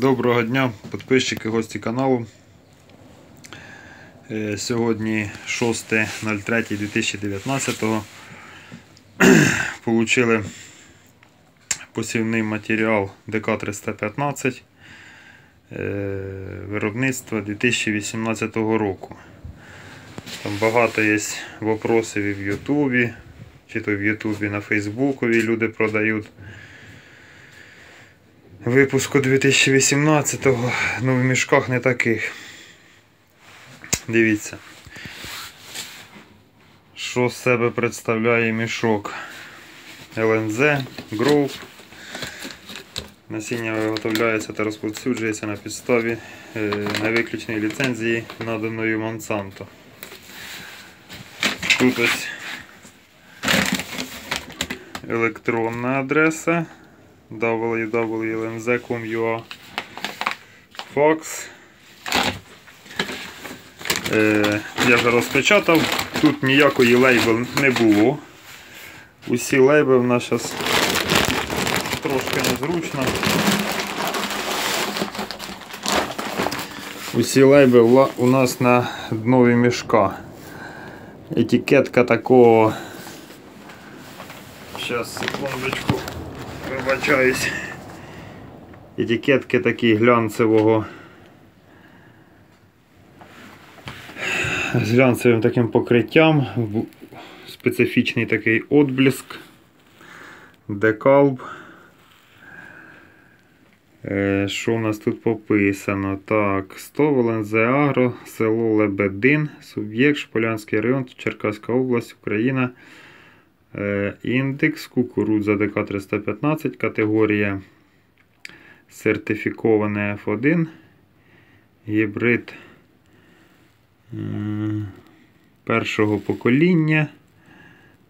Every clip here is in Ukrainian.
Доброго дня, підписчики, гості каналу. Е, Сьогодні 6.03.2019 Получили посівний матеріал ДК-315 е, виробництва 2018 року. Там багато є вопросів і в Ютубі, чи то в Ютубі на Фейсбукові люди продають випуску 2018-го, ну в мішках не таких. Дивіться. Що з себе представляє мішок ЛНЗ, Grove. Насіння виготовляється та розповсюджується на підставі е, невиключної ліцензії, наданої Monsanto. Тут ось електронна адреса www.lnz.com.ua Факс. Е, я вже розпечатав, тут ніякої лейбл не було. Усі лейби в нас зараз трошки незручно. Усі лейби у нас на днові мішка. Етикетка такого. Зараз, секундочку. Вибачаюсь. Етикетки такі глянцевого. З глянцевим таким покриттям, специфічний такий отблиск, декалб. Е, що у нас тут пописано? Так, 100 ВЛНЗ Агро, село Лебедин, суб'єкт, Шполянський район, Черкаська область, Україна. Е, індекс, кукурудза ДК-315, категорія сертифіковане F1, гібрид першого покоління,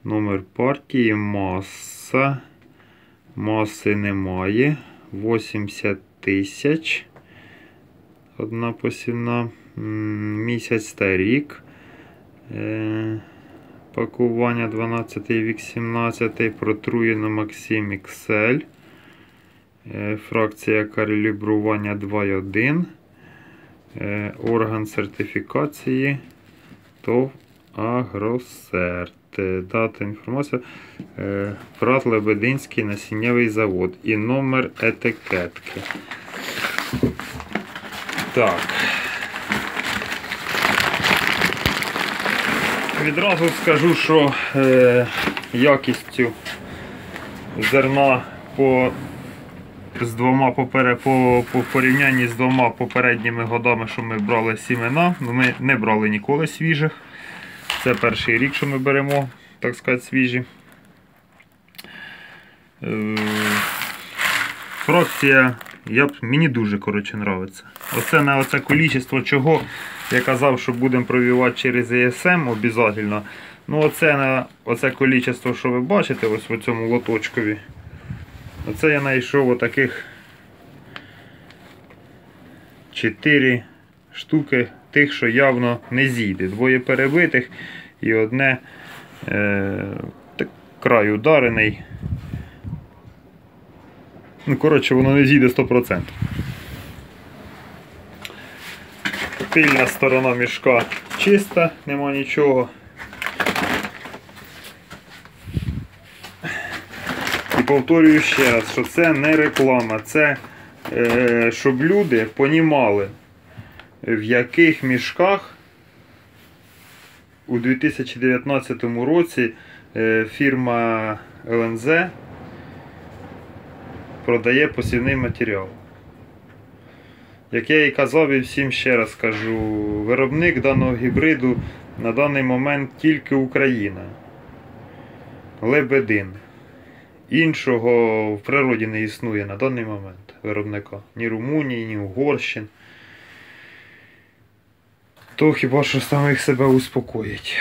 номер партії, маса. Маси немає. 80 тисяч. Одна посівна. Місяць та рік. Пакування 12 вік 17 протруєно Максим XL. Е, фракція калібрування 2.1. Е, орган сертифікації ТОВ Агросерт. Е, дата інформація. Прат Лебединський насіннєвий завод і номер етикетки. Так. Відразу скажу, що е, якістю зерна по з двома попере, по, по порівнянні з двома попередніми годами, що ми брали сімена, ми не брали ніколи свіжих. Це перший рік, що ми беремо, так сказати, свіжі. Е, фракція я, мені дуже коротше, нравиться. Оце на оце количество чого я казав, що будемо провівати через ESM обов'язково. Ну оце на оце количество, що ви бачите, ось в цьому лоточкові. Оце я знайшов отаких 4 штуки тих, що явно не зійде. Двоє перебитих і одне е, так, край ударений. Ну, коротше, воно не зійде 100%. Тильна сторона мішка чиста, нема нічого. І повторюю ще раз, що це не реклама, це е, щоб люди понімали, в яких мішках у 2019 році е, фірма ЛНЗ продає посівний матеріал. Як я і казав і всім ще раз кажу, виробник даного гібриду на даний момент тільки Україна. Лебедин. Іншого в природі не існує на даний момент виробника. Ні Румунії, ні Угорщин. То хіба що самих себе успокоїть.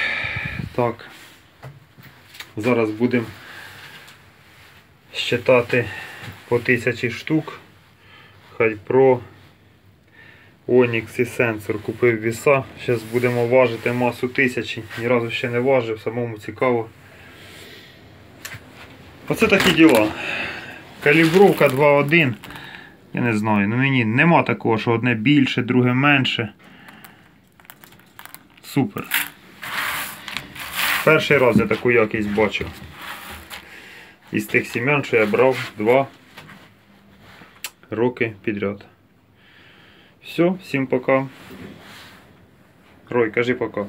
Так. Зараз будемо щитати по тисячі штук. Хай про Онікс і сенсор купив віса. Зараз будемо важити масу тисячі. Ні разу ще не важив, самому цікаво. Оце такі діла. Калібровка 2.1. Я не знаю, ну мені нема такого, що одне більше, друге менше. Супер. Перший раз я таку якість бачив. Із тих сім'ян, що я брав два роки підряд. Все, всім пока. Рой, кажи пока.